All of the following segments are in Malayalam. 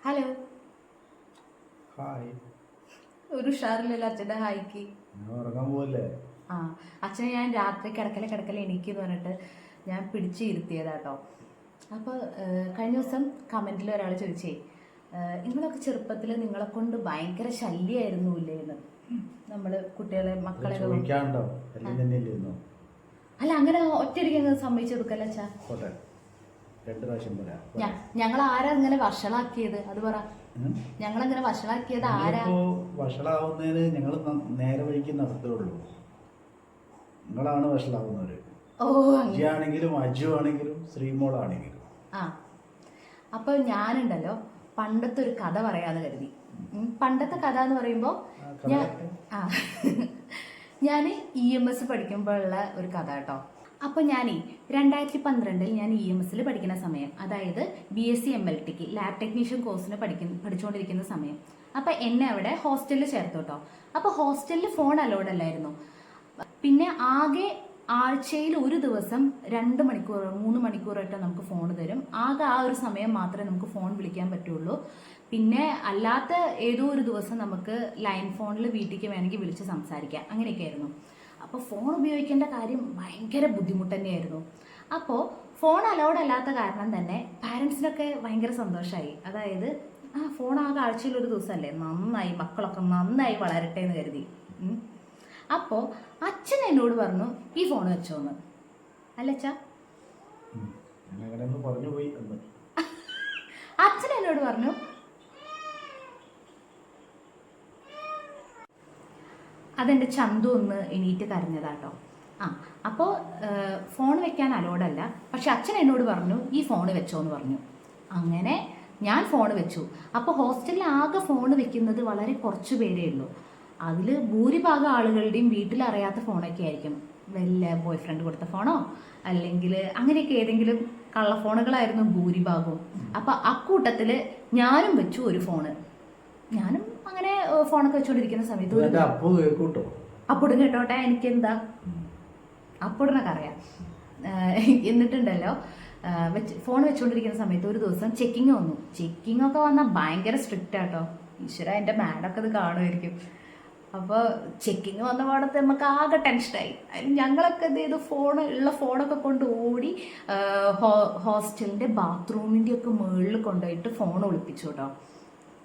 ഹലോ. ഹായ്. ഒരു ഉഷാറില്ലല്ലോ അച്ഛന്റെ ഹായ്ക്ക്. ഞാൻ ഉറങ്ങാൻ പോവല്ലേ? ആ അച്ഛനെ ഞാൻ രാത്രി കിടക്കല കിടക്കല എനിക്ക് പറഞ്ഞിട്ട് ഞാൻ പിടിച്ച് ഇരുത്തിയതാട്ടോ. അപ്പോൾ കഴിഞ്ഞ ദിവസം കമന്റിൽ ഒരാൾ ചോദിച്ചേ നിങ്ങളൊക്കെ ചെറുപ്പത്തിൽ നിങ്ങളെ കൊണ്ട് ഭയങ്കര ശല്യമായിരുന്നു ഇല്ലേ എന്ന്? നമ്മൾ കുട്ടികളെ മക്കളെ അല്ല അങ്ങനെ ഒറ്റയടിക്ക് അങ്ങ് സമ്മതിച്ചു കൊടുക്കല്ല അച്ഛാ? രണ്ട് പ്രാവശ്യം പറ ഞങ്ങൾ ആരാ ഇങ്ങനെ വഷളാക്കിയത്? അത് പറ. ഞങ്ങൾ ഞങ്ങളങ്ങനെ വഷളാക്കിയത് ആരാ? വഷളാവുന്നതിന് ഞങ്ങൾ നേരെ വഴിക്ക് നടത്തുള്ളൂ നിങ്ങളാണ് വഷളാവുന്നവര്. ഓ അങ്ങനെ അജിയാണെങ്കിലും അജു ആണെങ്കിലും ശ്രീമോളാണെങ്കിലും ആ. അപ്പൊ ഞാനുണ്ടല്ലോ പണ്ടത്തെ ഒരു കഥ പറയാന്ന് കരുതി. പണ്ടത്തെ കഥ എന്ന് പറയുമ്പോൾ ഞാൻ ആ. ഞാൻ ഇ എം എസ് പഠിക്കുമ്പോഴുള്ള ഒരു കഥ കേട്ടോ. അപ്പോൾ ഞാനേ രണ്ടായിരത്തി പന്ത്രണ്ടിൽ ഞാൻ ഇ എം എസിൽ പഠിക്കുന്ന സമയം അതായത് B S C M L tick lab technician കോഴ്സിന് പഠിക്കുന്ന പഠിച്ചുകൊണ്ടിരിക്കുന്ന സമയം. അപ്പോൾ എന്നെ അവിടെ ഹോസ്റ്റലിൽ ചേർത്തു കേട്ടോ അപ്പോൾ ഹോസ്റ്റലിൽ ഫോൺ അലോഡ് അല്ലായിരുന്നു. പിന്നെ ആകെ ആഴ്ചയിൽ ഒരു ദിവസം രണ്ട് മണിക്കൂർ മൂന്ന് മണിക്കൂറായിട്ട് നമുക്ക് ഫോൺ തരും. ആകെ ആ ഒരു സമയം മാത്രമേ നമുക്ക് ഫോൺ വിളിക്കാൻ പറ്റുള്ളൂ. പിന്നെ അല്ലാത്ത ഏതോ ഒരു ദിവസം നമുക്ക് ലൈൻ ഫോണിൽ വീട്ടിലേക്ക് വേണമെങ്കിൽ വിളിച്ച് സംസാരിക്കാം. അങ്ങനെയൊക്കെ ആയിരുന്നു അപ്പോൾ ഫോൺ ഉപയോഗിക്കേണ്ട കാര്യം ഭയങ്കര ബുദ്ധിമുട്ട് തന്നെയായിരുന്നു. അപ്പോൾ ഫോൺ അലൗഡ് അല്ലാത്ത കാരണം തന്നെ പാരൻസിനൊക്കെ ഭയങ്കര സന്തോഷമായി അതായത് ആ ഫോൺ ആകെ ആഴ്ചയിൽ ഒരു ദിവസമല്ലേ? നന്നായി മക്കളൊക്കെ നന്നായി വളരട്ടെ എന്ന് കരുതി. അപ്പോൾ അച്ഛൻ എന്നോട് പറഞ്ഞു ഈ ഫോൺ വെച്ചോന്ന്. അല്ലച്ചാ അച്ഛൻ എന്നോട് പറഞ്ഞു അതെന്റെ ചന്തു ഒന്ന് എണീറ്റ് കരഞ്ഞതാട്ടോ. ആ അപ്പോൾ ഫോൺ വെക്കാൻ അലോഡല്ല പക്ഷെ അച്ഛൻ എന്നോട് പറഞ്ഞു ഈ ഫോൺ വെച്ചോ എന്ന് പറഞ്ഞു. അങ്ങനെ ഞാൻ ഫോൺ വെച്ചു. അപ്പോൾ ഹോസ്റ്റലിൽ ആകെ ഫോൺ വെക്കുന്നത് വളരെ കുറച്ച് പേരേ ഉള്ളൂ. അതിൽ ഭൂരിഭാഗം ആളുകളുടെയും വീട്ടിൽ അറിയാത്ത ഫോണൊക്കെ ആയിരിക്കും. വല്ല ബോയ് ഫ്രണ്ട് കൊടുത്ത ഫോണോ? അല്ലെങ്കിൽ അങ്ങനെയൊക്കെ ഏതെങ്കിലും കള്ളഫോണുകളായിരുന്നു ഭൂരിഭാഗവും. അപ്പോൾ അക്കൂട്ടത്തിൽ ഞാനും വെച്ചു ഒരു ഫോണ്. ഞാനും അങ്ങനെ ഫോണൊക്കെ വെച്ചോണ്ടിരിക്കുന്ന സമയത്ത് ഒരു കേട്ടോട്ടെ എനിക്ക് എന്താ അപ്പോഴൊക്കെ അറിയാം എന്നിട്ടുണ്ടല്ലോ വെച്ച് ഫോൺ വെച്ചുകൊണ്ടിരിക്കുന്ന സമയത്ത് ഒരു ദിവസം ചെക്കിങ് വന്നു. ചെക്കിംഗ് ഒക്കെ വന്നാൽ ഭയങ്കര സ്ട്രിക്റ്റ് ആട്ടോ. ഈശ്വര എന്റെ മാഡൊക്കെ അത് കാണുമായിരിക്കും. അപ്പോൾ ചെക്കിങ് വന്ന പാടത്ത് നമുക്ക് ആകെ ടെൻഷനായി ഞങ്ങളൊക്കെ എന്ത് ചെയ്തു? ഫോൺ ഉള്ള ഫോണൊക്കെ കൊണ്ട് ഓടി ഹോസ്റ്റലിന്റെ ബാത്റൂമിന്റെ ഒക്കെ മുകളിൽ കൊണ്ടുപോയിട്ട് ഫോൺ ഒളിപ്പിച്ചു കേട്ടോ.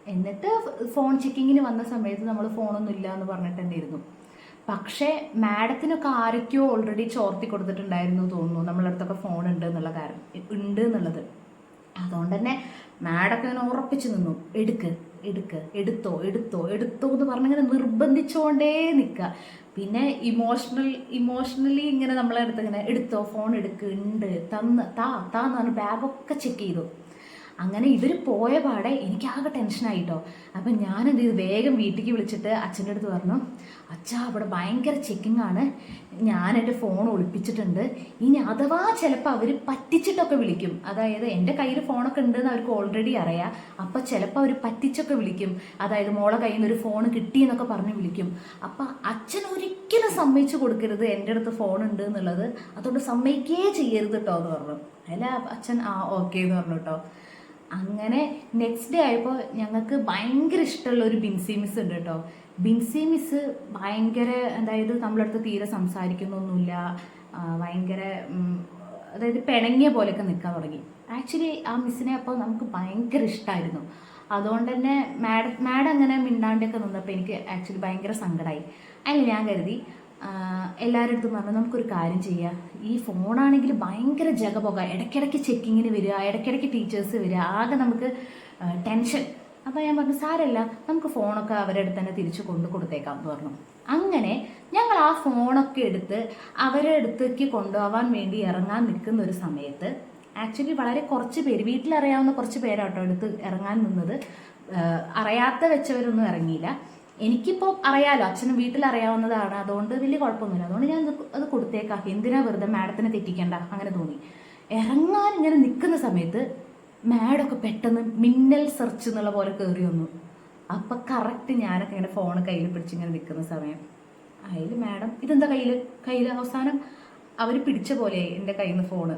എന്നിട്ട് ഫോൺ ചെക്കിങ്ങിന് വന്ന സമയത്ത് നമ്മൾ ഫോണൊന്നും ഇല്ല എന്ന് പറഞ്ഞിട്ട് തന്നെ ഇരുന്നു പക്ഷേ മാഡത്തിനൊക്കെ ആരൊക്കെയോ ഓൾറെഡി ചോർത്തി കൊടുത്തിട്ടുണ്ടായിരുന്നു തോന്നുന്നു. നമ്മളടുത്തൊക്കെ ഫോൺ ഉണ്ട് എന്നുള്ള കാരണം ഉണ്ട് എന്നുള്ളത്. അതുകൊണ്ട് തന്നെ മാഡൊക്കെ ഇങ്ങനെ ഉറപ്പിച്ചു നിന്നു. എടുക്ക് എടുക്ക് എടുത്തോ എടുത്തോ എടുത്തോ എന്ന് പറഞ്ഞിങ്ങനെ നിർബന്ധിച്ചുകൊണ്ടേ നിൽക്കുക പിന്നെ ഇമോഷണൽ ഇമോഷണലി ഇങ്ങനെ നമ്മളെ അടുത്ത് ഇങ്ങനെ എടുത്തോ ഫോൺ എടുക്ക് ഉണ്ട് തന്ന് താ താന്ന് പറഞ്ഞ് ബാഗൊക്കെ ചെക്ക് ചെയ്തു. അങ്ങനെ ഇവർ പോയ പാടെ എനിക്കാകെ ടെൻഷനായിട്ടോ. അപ്പം ഞാൻ എന്ത് ചെയ്തു? വേഗം വീട്ടിലേക്ക് വിളിച്ചിട്ട് അച്ഛന്റെ അടുത്ത് പറഞ്ഞു അച്ഛാ അവിടെ ഭയങ്കര ചെക്കിംഗ് ആണ്. ഞാൻ എന്റെ ഫോൺ ഒളിപ്പിച്ചിട്ടുണ്ട്. ഇനി അഥവാ ചിലപ്പോൾ അവർ പറ്റിച്ചിട്ടൊക്കെ വിളിക്കും. അതായത് എന്റെ കയ്യിൽ ഫോണൊക്കെ ഉണ്ടെന്ന് അവർക്ക് ഓൾറെഡി അറിയാം. അപ്പോൾ ചിലപ്പോൾ അവർ പറ്റിച്ചൊക്കെ വിളിക്കും. അതായത് മോളെ കയ്യിൽ നിന്ന് ഒരു ഫോൺ കിട്ടി എന്നൊക്കെ പറഞ്ഞ് വിളിക്കും. അപ്പം അച്ഛൻ ഒരിക്കലും സമ്മതിച്ചു കൊടുക്കരുത് എന്റെ അടുത്ത് ഫോൺ ഉണ്ട് എന്നുള്ളത്. അതുകൊണ്ട് സമ്മതിക്കേ ചെയ്യരുത് കേട്ടോ എന്ന് പറഞ്ഞു. അല്ല അച്ഛൻ ആ ഓക്കെ എന്ന് പറഞ്ഞു കേട്ടോ അങ്ങനെ നെക്സ്റ്റ് ഡേ ആയപ്പോൾ ഞങ്ങൾക്ക് ഭയങ്കര ഇഷ്ടമുള്ള ഒരു ബിൻസി മിസ് ഉണ്ട് കേട്ടോ. ബിൻസി മിസ് ഭയങ്കര അതായത് നമ്മളടുത്ത് തീരെ സംസാരിക്കുന്നൊന്നുമില്ല. ഭയങ്കര അതായത് പിണങ്ങിയ പോലെയൊക്കെ നിൽക്കാൻ തുടങ്ങി. ആക്ച്വലി ആ മിസ്സിനെ അപ്പോൾ നമുക്ക് ഭയങ്കര ഇഷ്ടമായിരുന്നു അതുകൊണ്ട് തന്നെ മാഡം മാഡം അങ്ങനെ മിണ്ടാണ്ടൊക്കെ നിന്നപ്പോൾ എനിക്ക് ആക്ച്വലി ഭയങ്കര സങ്കടമായി അല്ല ഞാൻ കരുതി എല്ലാവരുടെ അടുത്തും പറഞ്ഞു നമുക്കൊരു കാര്യം ചെയ്യാം. ഈ ഫോണാണെങ്കിൽ ഭയങ്കര ജഗപൊക. ഇടയ്ക്കിടയ്ക്ക് ചെക്കിങ്ങിന് വരിക ഇടയ്ക്കിടയ്ക്ക് ടീച്ചേഴ്സ് വരിക. ആകെ നമുക്ക് ടെൻഷൻ അപ്പോൾ ഞാൻ പറഞ്ഞു സാരല്ല നമുക്ക് ഫോണൊക്കെ അവരുടെ അടുത്ത് തന്നെ തിരിച്ചു കൊണ്ടു കൊടുത്തേക്കാം എന്ന് പറഞ്ഞു. അങ്ങനെ ഞങ്ങൾ ആ ഫോണൊക്കെ എടുത്ത് അവരുടെ അടുത്തേക്ക് കൊണ്ടുപോകാൻ വേണ്ടി ഇറങ്ങാൻ നിൽക്കുന്ന ഒരു സമയത്ത് ആക്ച്വലി വളരെ കുറച്ച് പേര് വീട്ടിലറിയാവുന്ന കുറച്ച് പേരാട്ടോ എടുത്ത് ഇറങ്ങാൻ നിന്നത്. അറിയാത്ത വെച്ചവരൊന്നും ഇറങ്ങിയില്ല. എനിക്കിപ്പോൾ അറിയാലോ അച്ഛന് വീട്ടിൽ അറിയാവുന്നതാണ് അതുകൊണ്ട് വലിയ കുഴപ്പമൊന്നുമില്ല. അതുകൊണ്ട് ഞാൻ അത് കൊടുത്തേക്കാം. എന്തിനാ വെറുതെ മാഡത്തിനെ തെറ്റിക്കണ്ട? അങ്ങനെ തോന്നി. ഇറങ്ങാൻ ഇങ്ങനെ നിൽക്കുന്ന സമയത്ത് മാഡമൊക്കെ പെട്ടെന്ന് മിന്നൽ സെർച്ച് എന്നുള്ള പോലെ കയറി വന്നു. അപ്പം കറക്റ്റ് ഞാനൊക്കെ ഇങ്ങനെ ഫോൺ കയ്യിൽ പിടിച്ച് ഇങ്ങനെ നിൽക്കുന്ന സമയം. അതിൽ മാഡം ഇതെന്താ കയ്യിൽ കയ്യിൽ അവസാനം അവർ പിടിച്ച പോലെ എന്റെ കയ്യിൽ നിന്ന് ഫോണ്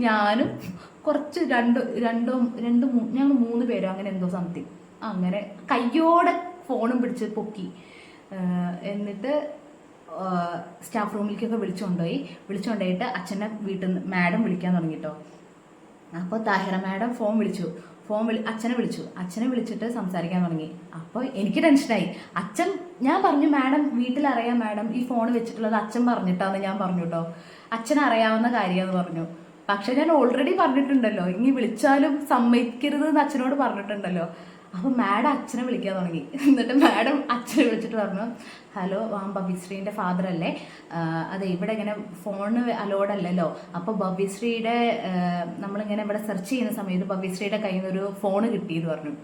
ഞാനും കുറച്ച് രണ്ട് രണ്ടോ രണ്ട് ഞങ്ങൾ മൂന്ന് പേരോ അങ്ങനെ എന്തോ സംതിങ് അങ്ങനെ കയ്യോടെ ഫോണും പിടിച്ച് പൊക്കി. എന്നിട്ട് സ്റ്റാഫ് റൂമിലേക്കൊക്കെ വിളിച്ചുകൊണ്ടുപോയി വിളിച്ചുകൊണ്ടുപോയിട്ട് അച്ഛനെ വീട്ടിൽ നിന്ന് മാഡം വിളിക്കാൻ തുടങ്ങിട്ടോ. അപ്പോൾ താഹിറ മാഡം ഫോൺ വിളിച്ചു. ഫോൺ വിളി അച്ഛനെ വിളിച്ചു. അച്ഛനെ വിളിച്ചിട്ട് സംസാരിക്കാൻ തുടങ്ങി. അപ്പോൾ എനിക്ക് ടെൻഷനായി. അച്ഛൻ ഞാൻ പറഞ്ഞു മാഡം വീട്ടിലറിയാം മാഡം ഈ ഫോൺ വെച്ചിട്ടുള്ളത് അച്ഛൻ പറഞ്ഞിട്ടാന്ന് ഞാൻ പറഞ്ഞു കേട്ടോ അച്ഛൻ അറിയാവുന്ന കാര്യമെന്ന് പറഞ്ഞു. പക്ഷെ ഞാൻ ഓൾറെഡി പറഞ്ഞിട്ടുണ്ടല്ലോ. ഇനി വിളിച്ചാലും സമ്മതിക്കരുത് എന്ന് അച്ഛനോട് പറഞ്ഞിട്ടുണ്ടല്ലോ. അപ്പോൾ മാഡം അച്ഛനെ വിളിക്കാൻ തുടങ്ങി. എന്നിട്ട് മാഡം അച്ഛനെ വിളിച്ചിട്ട് പറഞ്ഞു ഹലോ ആ ബബിശ്രീന്റെ ഫാദർ അല്ലേ? അതെ ഇവിടെ ഇങ്ങനെ ഫോണ് അലോഡ് അല്ലല്ലോ. അപ്പോൾ ബബിശ്രീയുടെ നമ്മളിങ്ങനെ ഇവിടെ സെർച്ച് ചെയ്യുന്ന സമയത്ത് ബബിശ്രീയുടെ കയ്യിൽ നിന്ന് ഒരു ഫോണ് കിട്ടിയെന്ന് പറഞ്ഞു.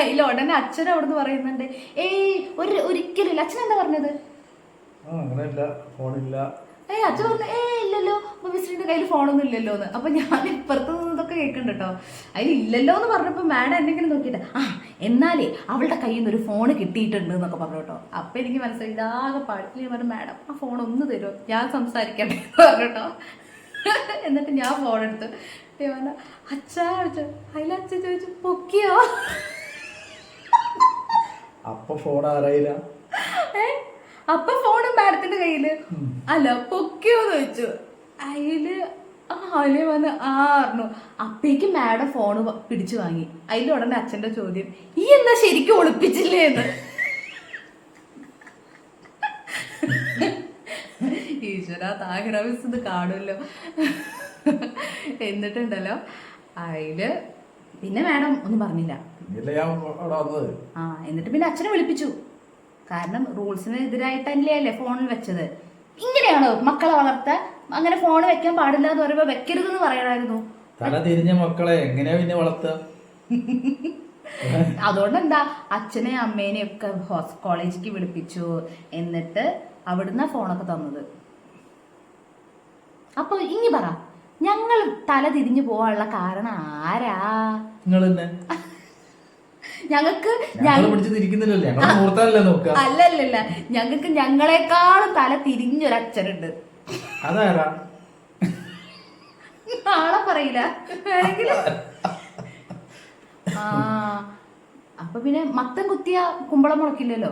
അതിൽ ഉടനെ അച്ഛൻ അവിടുന്ന് പറയുന്നുണ്ട് ഏയ് ഒരു ഒരിക്കലും അച്ഛൻ എന്താ പറഞ്ഞത്? ഫോണില്ല ഏയ് അച്ഛൻ പറഞ്ഞു ഏ ഇല്ലല്ലോ. മിസ്റ്റിന്റെ കയ്യിൽ ഫോണൊന്നും ഇല്ലല്ലോ എന്ന്. അപ്പൊ ഞാൻ ഇപ്പുറത്ത് നിന്നതൊക്കെ കേൾക്കുന്നുണ്ട് കേട്ടോ അതിൽ ഇല്ലല്ലോ എന്ന് പറഞ്ഞപ്പോൾ മാഡം എന്തെങ്കിലും നോക്കിയിട്ട് ആ എന്നാലേ അവളുടെ കയ്യിൽ നിന്ന് ഒരു ഫോൺ കിട്ടിയിട്ടുണ്ട് എന്നൊക്കെ പറഞ്ഞു കേട്ടോ അപ്പൊ എനിക്ക് മനസ്സിലായി ഇതാകെ പാടില്ല ഞാൻ പറഞ്ഞു മാഡം ആ ഫോൺ ഒന്ന് തരുമോ? ഞാൻ സംസാരിക്കട്ടെ എന്ന് പറഞ്ഞു കേട്ടോ എന്നിട്ട് ഞാൻ ഫോൺ എടുത്തു. പറഞ്ഞു അച്ഛാ ചോദിച്ചു അതിൽ അച്ഛൻ ചോദിച്ചു പൊക്കിയോ? അപ്പൊ ഫോൺ ആരായില്ല? ഏ? അപ്പൊ ഫോണ് മാഡത്തിന്റെ കയ്യിൽ. അല്ല പൊക്കിയോന്ന് ചോദിച്ചു. അതിൽ ആ അതിൽ വന്ന് ആ പറഞ്ഞു. അപ്പേക്ക് മാഡം ഫോണ് വ- പിടിച്ചു വാങ്ങി. അതിൽ ഉടനെ അച്ഛന്റെ ചോദ്യം ഈ എന്താ ശരിക്കും ഒളിപ്പിച്ചില്ലേ എന്ന് ഈശ്വര താഹിറ മിസ് ഇത് കാണുമല്ലോ. എന്നിട്ടുണ്ടല്ലോ അതിൽ പിന്നെ മാഡം ഒന്നും പറഞ്ഞില്ല. ആ എന്നിട്ട് പിന്നെ അച്ഛനെ വിളിപ്പിച്ചു. കാരണം റൂൾസിന് എതിരായിട്ടല്ലേ അല്ലേ ഫോണിൽ വെച്ചത്? ഇങ്ങനെയാണോ? മക്കളെ വളർത്താൻ അങ്ങനെ ഫോൺ വെക്കാൻ പാടില്ല എന്ന് പറയുമ്പോൾ വെക്കരുതെന്ന് പറയണമായിരുന്നു തല തിരിഞ്ഞ മക്കളെ എങ്ങനെയാ പിന്നെ വളർത്തുക അതുകൊണ്ട് എന്താ അച്ഛനെ അമ്മേനെ ഒക്കെ കോളേജിലേക്ക് വിളിപ്പിച്ചു എന്നിട്ട് അവിടുന്ന് ഫോണൊക്കെ തന്നത്. അപ്പൊ ഇനി പറ ഞങ്ങൾ തല തിരിഞ്ഞു പോവാനുള്ള കാരണം ആരാ? നിങ്ങൾ ഞങ്ങൾക്ക് അല്ലല്ല ഞങ്ങൾക്ക് ഞങ്ങളെക്കാളും തല തിരിഞ്ഞൊരച്ഛനുണ്ട്. നാളെ പറയില്ല. വേണമെങ്കിൽ. ആ അപ്പൊ പിന്നെ മത്തം കുത്തിയ കുമ്പളം മുളക്കില്ലല്ലോ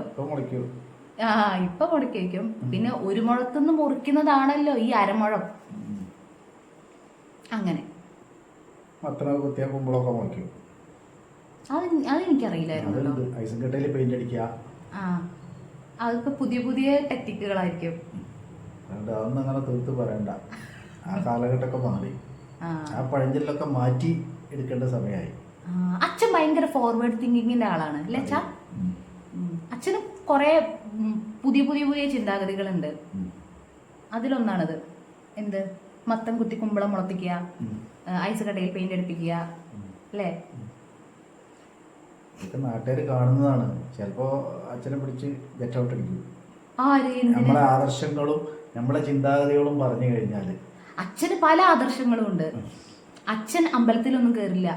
ആ ഇപ്പൊ മുടക്കേക്കും പിന്നെ ഒരു മുഴത്തുനിന്ന് മുറിക്കുന്നതാണല്ലോ ഈ അരമുഴം. അങ്ങനെ. മത്തനൊക്കെ കുത്തിയ കുമ്പളൊക്കെ മുളിക്കും അത് അതെനിക്കറിയില്ലായിരുന്നു കേട്ടോ അതുണ്ട് ഐസും കട്ടയിൽ പെയിന്റ് അടിക്കുക ആ. അതിപ്പോ പുതിയ പുതിയ ടെക്നിക്കുകളായിരിക്കും അതൊന്നും അങ്ങനെ തീർത്ത് പറയണ്ട. ആ കാലഘട്ടമൊക്കെ മാറി. ആ. പഴഞ്ചൊല്ലൊക്കെ മാറ്റി എടുക്കേണ്ട സമയമായി. അച്ഛൻ ഭയങ്കര ഫോർവേഡ് തിങ്കിങ്ങിന്റെ ആളാണ് അല്ലേ അച്ഛാ. അച്ഛന് കുറെ പുതിയ പുതിയ പുതിയ ചിന്താഗതികളുണ്ട്. അതിലൊന്നാണത്. എന്ത്? മത്തം കുത്തി കുമ്പളം മുളപ്പിക്കുക. ഐസ് കടയിൽ പെയിന്റ് അടിപ്പിക്കുക. അല്ലേ? ഇതൊക്കെ നാട്ടുകാർ കാണുന്നതാണ്. ചിലപ്പോ അച്ഛനെ പിടിച്ച് ഗെറ്റ് ഔട്ട് അടിക്കും. നമ്മളെ ആദർശങ്ങളും നമ്മളെ ചിന്താഗതികളും പറഞ്ഞു കഴിഞ്ഞാൽ. അച്ഛന് പല ആദർശങ്ങളും ഉണ്ട്. അച്ഛൻ അമ്പലത്തിലൊന്നും കയറില്ല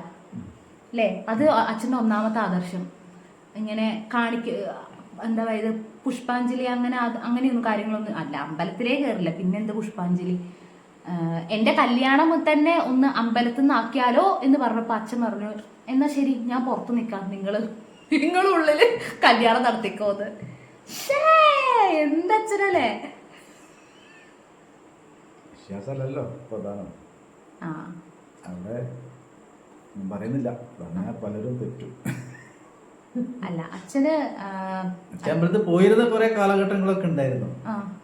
അല്ലേ? അത് അച്ഛന്റെ ഒന്നാമത്തെ ആദർശം. ഇങ്ങനെ കാണിക്ക എന്താ പറയുക പുഷ്പാഞ്ജലി അങ്ങനെ അങ്ങനെയൊന്നും കാര്യങ്ങളൊന്നും അല്ല. അമ്പലത്തിലേ കയറില്ല പിന്നെ എന്ത് പുഷ്പാഞ്ജലി? എന്റെ എന്റെ കല്യാണം തന്നെ ഒന്ന് അമ്പലത്തിൽ നിന്ന് ആക്കിയാലോ എന്ന് പറഞ്ഞപ്പോൾ അച്ഛൻ പറഞ്ഞു എന്നാ ശരി ഞാൻ പുറത്ത് നിൽക്കാം നിങ്ങൾ നിങ്ങളുള്ളിൽ കല്യാണം നടത്തിക്കോന്ന് എന്തച്ഛനല്ലേ? വിശ്വാസമല്ലല്ലോ പ്രധാനം. ആ. അവിടെ പറയുന്നില്ല. പറഞ്ഞാൽ പലരും തെറ്റു. അല്ല അച്ഛന് അമ്പലത്തിൽ പോയിരുന്ന കുറെ കാലഘട്ടങ്ങളൊക്കെ ഉണ്ടായിരുന്നു. ആ.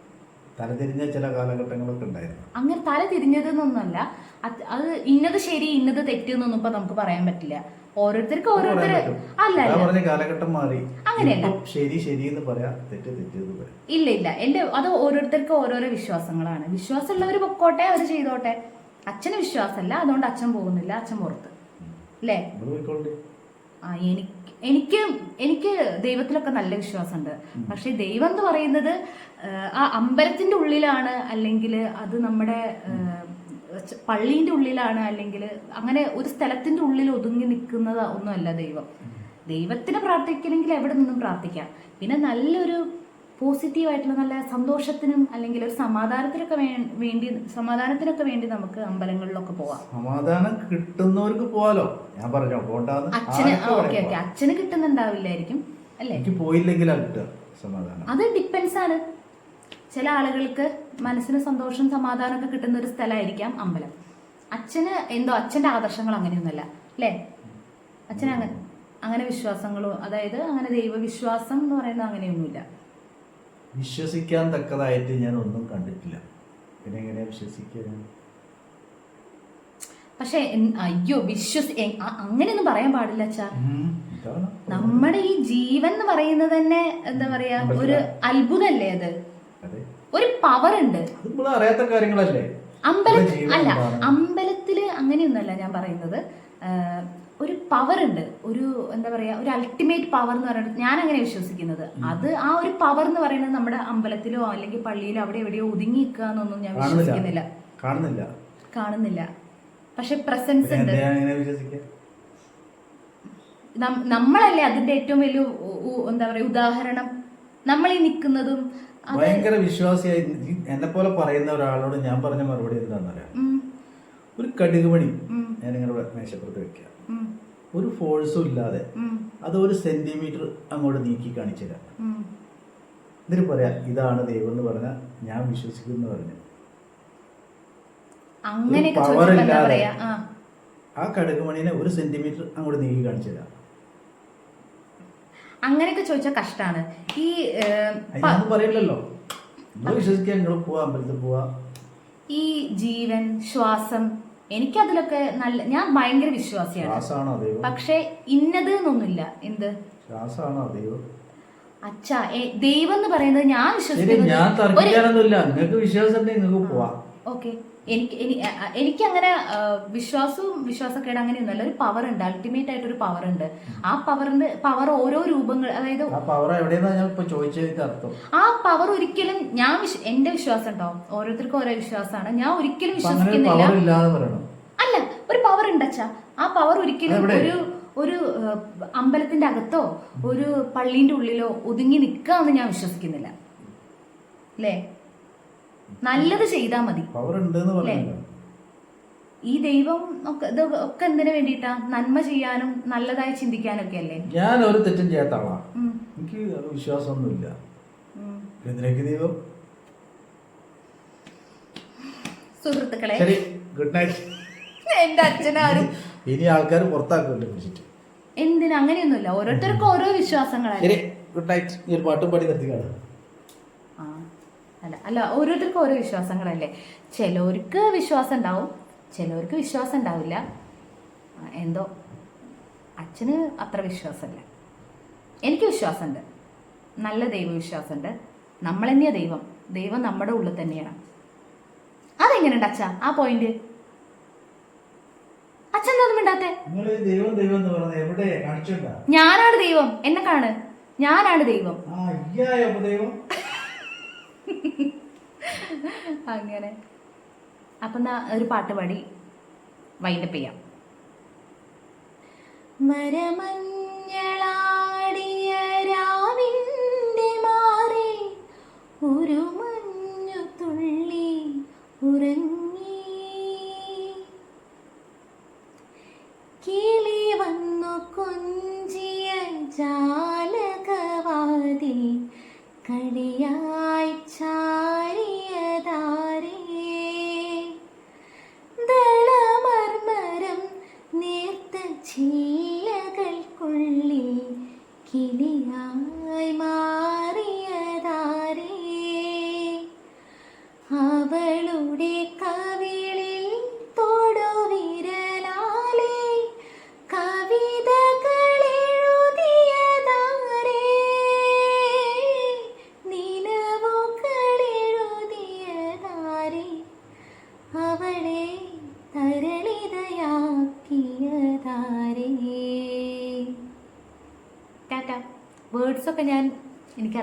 തലതിരിഞ്ഞ ചില കാലഘട്ടങ്ങളൊക്കെ ഉണ്ടായിരുന്നു. അങ്ങനെ തല തിരിഞ്ഞതെന്നൊന്നല്ല അത് ഇന്നത് ശരി ഇന്നത് തെറ്റെന്നൊന്നും ഇപ്പൊ നമുക്ക് പറയാൻ പറ്റില്ല. ഓരോരുത്തർക്ക് ഓരോരുത്തർ അല്ല പറഞ്ഞ കാലഘട്ടം മാറി. അങ്ങനെയല്ല. ശരി ശരി എന്ന് പറയാം തെറ്റ് തെറ്റ് എന്ന് പറയാം. ഇല്ല ഇല്ല. എന്റെ അത് ഓരോരുത്തർക്ക് ഓരോരോ വിശ്വാസങ്ങളാണ്. വിശ്വാസമുള്ളവർ പൊക്കോട്ടെ അവർ ചെയ്തോട്ടെ. അച്ഛന് വിശ്വാസമല്ല അതുകൊണ്ട് അച്ഛൻ പോകുന്നില്ല അച്ഛൻ പുറത്ത്. അല്ലേ എനിക്ക് എനിക്ക് എനിക്ക് ദൈവത്തിലൊക്കെ നല്ല വിശ്വാസമുണ്ട്. പക്ഷെ ദൈവം എന്ന് പറയുന്നത് ആ, അമ്പലത്തിന്റെ ഉള്ളിലാണ് അല്ലെങ്കിൽ അത് നമ്മുടെ പള്ളീന്റെ ഉള്ളിലാണ് അല്ലെങ്കിൽ അങ്ങനെ ഒരു സ്ഥലത്തിന്റെ ഉള്ളിൽ ഒതുങ്ങി നിൽക്കുന്നത് ഒന്നുമല്ല ദൈവം. ദൈവത്തിനെ പ്രാർത്ഥിക്കണമെങ്കിൽ എവിടെ നിന്നും പ്രാർത്ഥിക്കാം? പിന്നെ നല്ലൊരു പോസിറ്റീവായിട്ടുള്ള നല്ല സന്തോഷത്തിനും അല്ലെങ്കിൽ ഒരു സമാധാനത്തിനൊക്കെ വേണ്ടി സമാധാനത്തിനൊക്കെ വേണ്ടി നമുക്ക് അമ്പലങ്ങളിലൊക്കെ പോവാം. സമാധാനം കിട്ടുന്നവർക്ക് പോവാലോ? ഞാൻ പറഞ്ഞോ പോണ്ടാന്ന് അച്ഛന് ഓക്കെ. ഓക്കെ. അച്ഛന് കിട്ടുന്നുണ്ടാവില്ലായിരിക്കും അല്ലേ? എനിക്ക് പോയില്ലെങ്കിലാ കിട്ടുക സമാധാനം. അത് ഡിപ്പെൻസ് ആണ് ചില ആളുകൾക്ക് മനസ്സിന് സന്തോഷം സമാധാനം ഒക്കെ കിട്ടുന്ന ഒരു സ്ഥലമായിരിക്കാം അമ്പലം. അച്ഛന് എന്തോ അച്ഛന്റെ ആദർശങ്ങൾ അങ്ങനെയൊന്നുമല്ല അല്ലേ? അച്ഛൻ അങ്ങനെ അങ്ങനെ വിശ്വാസങ്ങളോ അതായത് അങ്ങനെ ദൈവവിശ്വാസം എന്ന് പറയുന്നത് അങ്ങനെയൊന്നുമില്ല. വിശ്വസിക്കാൻ തക്കതായിട്ട് ഞാൻ ഒന്നും കണ്ടിട്ടില്ല. പിന്നെ എങ്ങനെയാ വിശ്വസിക്കുക പക്ഷേ അയ്യോ വിശ്വസി അങ്ങനെയൊന്നും പറയാൻ പാടില്ല അച്ഛാ. നമ്മുടെ ഈ ജീവൻ എന്ന് പറയുന്നത് തന്നെ എന്താ പറയാ ഒരു അത്ഭുതല്ലേ അത്? ഒരു പവർ ഉണ്ട്. അറിയാത്ത കാര്യങ്ങളല്ലേ? അമ്പലത്തിൽ അല്ല? അമ്പലത്തിൽ അങ്ങനെയൊന്നുമല്ല ഞാൻ പറയുന്നത്. ഒരു പവർ ഉണ്ട്. ഒരു എന്താ പറയാ ഒരു അൾട്ടിമേറ്റ് പവർ എന്ന് പറയുന്നത് ഞാൻ അങ്ങനെ വിശ്വസിക്കുന്നത് അത് ആ ഒരു പവർ എന്ന് പറയുന്നത് നമ്മുടെ അമ്പലത്തിലോ അല്ലെങ്കിൽ പള്ളിയിലോ അവിടെ എവിടെയോ ഒതുങ്ങി നിൽക്കുക എന്നൊന്നും ഞാൻ വിശ്വസിക്കുന്നില്ല. കാണുന്നില്ല. കാണുന്നില്ല. പക്ഷെ പ്രസൻസ് ഉണ്ട്. നമ്മളല്ലേ അതിന്റെ ഏറ്റവും വലിയ എന്താ പറയാ ഉദാഹരണം. നമ്മൾ ഈ നിൽക്കുന്നതും ഭയങ്കര വിശ്വാസിയായി എന്നെ പോലെ പറയുന്ന ഒരാളോട് ഞാൻ പറഞ്ഞ മറുപടി എന്താണെന്നറിയാം? ഒരു കടുക് മണി ഉം, ഞാൻ നിങ്ങളുടെ മേശപ്പുറത്ത് വെക്കുക. ഒരു ഫോഴ്സും ഇല്ലാതെ അത് ഒരു സെന്റിമീറ്റർ അങ്ങോട്ട് നീക്കി കാണിച്ചു തരാം. ഉം. എന്നിട്ട് പറയാ ഇതാണ് ദൈവം എന്ന് പറഞ്ഞാൽ ഞാൻ വിശ്വസിക്കുന്നു പറഞ്ഞു. ചോദിച്ചപ്പോ ഇല്ലാതെ. ആ. ആ കടുക് മണീനെ ഒരു സെന്റിമീറ്റർ അങ്ങോട്ട് നീക്കി കാണിച്ചു തരാം. അങ്ങനെയൊക്കെ ചോദിച്ചാൽ കഷ്ടാണ്. ഈ പറയില്ലല്ലോ. വിശ്വസിക്കാൻ നിങ്ങൾ പോവാ അമ്പലത്തിൽ പോവാ. ഈ ജീവൻ ശ്വാസം എനിക്കതിലൊക്കെ നല്ല ഞാൻ ഭയങ്കര വിശ്വാസിയാണ്. പക്ഷെ ഇന്നത് എന്നൊന്നുമില്ല എന്ത് അച്ഛാ ദൈവം എന്ന് പറയുന്നത് ഞാൻ വിശ്വസിക്കുന്നു ഞാൻ നിങ്ങൾക്ക് വിശ്വാസം നിങ്ങൾക്ക് പോവാ. ഓക്കെ. എനിക്ക് എനിക്ക് അങ്ങനെ വിശ്വാസവും വിശ്വാസക്കേട് അങ്ങനെയൊന്നുമല്ല. ഒരു പവർ ഉണ്ട്. അൾട്ടിമേറ്റ് ആയിട്ട് ഒരു പവർ ഉണ്ട്. ആ പവറിന്റെ പവർ ഓരോ രൂപങ്ങൾ അതായത് ആ പവർ ഒരിക്കലും ഞാൻ എന്റെ വിശ്വാസം ഉണ്ടോ? ഓരോരുത്തർക്കും ഓരോ വിശ്വാസമാണ്. ഞാൻ ഒരിക്കലും വിശ്വസിക്കുന്നില്ല. അല്ല ഒരു പവർ ഉണ്ടച്ചാ ആ പവർ ഒരിക്കലും ഒരു ഒരു അമ്പലത്തിന്റെ അകത്തോ ഒരു പള്ളീന്റെ ഉള്ളിലോ ഒതുങ്ങി നിൽക്കാന്ന് ഞാൻ വിശ്വസിക്കുന്നില്ല. അല്ലേ നല്ലത് ചെയ്താൽ മതി. ഈ ദൈവം ഒക്കെ ഇത് ഒക്കെ എന്തിനു വേണ്ടിട്ടാ നന്മ ചെയ്യാനും നല്ലതായി ചിന്തിക്കാനും ഒക്കെ അല്ലേ? ഞാൻ ഒരു തെറ്റും ചെയ്യാത്ത ആളാ. എനിക്ക് വിശ്വാസമൊന്നുമില്ല. എന്തിനേക്ക് ദൈവം? സുഹൃത്തുക്കളെ. ശരി ഗുഡ് നൈറ്റ് എന്റെ അച്ഛനാരും ഇനി ആൾക്കാർ വിളിച്ചിട്ട്. എന്തിനാ? അങ്ങനെയൊന്നുമില്ല. ഓരോരുത്തർക്കും ഓരോ വിശ്വാസങ്ങളല്ലേ? ശരി ഗുഡ് നൈറ്റ് ഈ ഒരു പാട്ടും പാടി നിർത്തി കാണാം അല്ല അല്ല ഓരോരുത്തർക്കും ഓരോ വിശ്വാസങ്ങളല്ലേ? ചിലവർക്ക് വിശ്വാസം ഉണ്ടാവും ചിലവർക്ക് വിശ്വാസം ഉണ്ടാവില്ല. എന്തോ? അച്ഛന് അത്ര വിശ്വാസമല്ല. എനിക്ക് വിശ്വാസമുണ്ട്. നല്ല ദൈവവിശ്വാസമുണ്ട് നമ്മൾ തന്നെയാ ദൈവം. ദൈവം നമ്മുടെ ഉള്ളിൽ തന്നെയാണ്. അതെങ്ങനെയുണ്ട് അച്ഛ? ആ പോയിന്റ് അച്ഛൻ എന്താ മിണ്ടാത്തെ? ഞാനാണ് ദൈവം. എന്നെ കാണ്. ഞാനാണ് ദൈവം ആ ഇയ്യായോ അപ്പൊ ദൈവം അങ്ങനെ. അപ്പൊ എന്നാ ഒരു പാട്ട് പാടി. വൈൻഡപ്പ് ചെയ്യാം. മരമഞ്ഞളാടിയ രാവിന്റെ മാറി ഒരു മഞ്ഞു തുള്ളി ഉറങ്ങി. കിളി വന്നു കൊഞ്ചിയ ജാലകവാതിൽ കളിയായി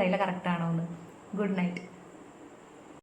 ഞാൻ കറക്റ്റാണോ എന്ന് ഗുഡ് നൈറ്റ്